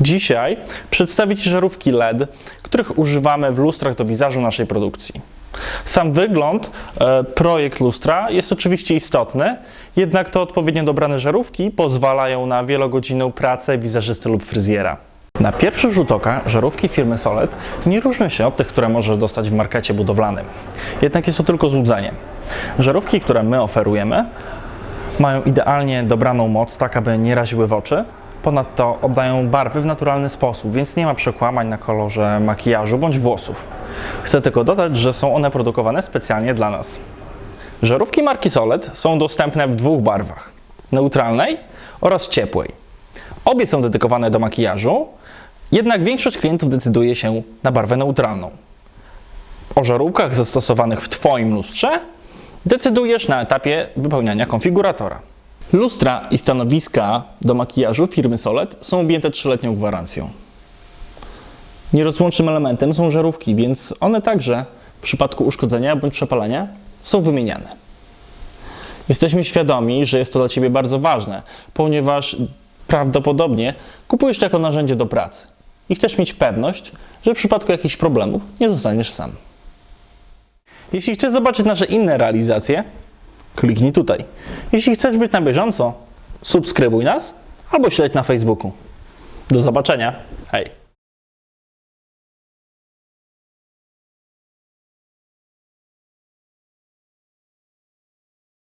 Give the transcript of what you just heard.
Dzisiaj przedstawię Ci żarówki LED, których używamy w lustrach do wizażu naszej produkcji. Sam wygląd, e, projekt lustra jest oczywiście istotny, jednak to odpowiednio dobrane żarówki pozwalają na wielogodzinną pracę wizażysty lub fryzjera. Na pierwszy rzut oka żarówki firmy Solid nie różnią się od tych, które możesz dostać w markecie budowlanym. Jednak jest to tylko złudzenie. Żarówki, które my oferujemy, mają idealnie dobraną moc, tak aby nie raziły w oczy. Ponadto oddają barwy w naturalny sposób, więc nie ma przekłamań na kolorze makijażu bądź włosów. Chcę tylko dodać, że są one produkowane specjalnie dla nas. Żarówki marki Solid są dostępne w dwóch barwach: neutralnej oraz ciepłej. Obie są dedykowane do makijażu, jednak większość klientów decyduje się na barwę neutralną. O żarówkach zastosowanych w Twoim lustrze decydujesz na etapie wypełniania konfiguratora. Lustra i stanowiska do makijażu firmy Soled są objęte 3-letnią gwarancją. Nierozłącznym elementem są żarówki, więc one także w przypadku uszkodzenia bądź przepalania są wymieniane. Jesteśmy świadomi, że jest to dla Ciebie bardzo ważne, ponieważ prawdopodobnie kupujesz to jako narzędzie do pracy i chcesz mieć pewność, że w przypadku jakichś problemów nie zostaniesz sam. Jeśli chcesz zobaczyć nasze inne realizacje, kliknij tutaj. Jeśli chcesz być na bieżąco, subskrybuj nas albo śledź na Facebooku. Do zobaczenia. Hej!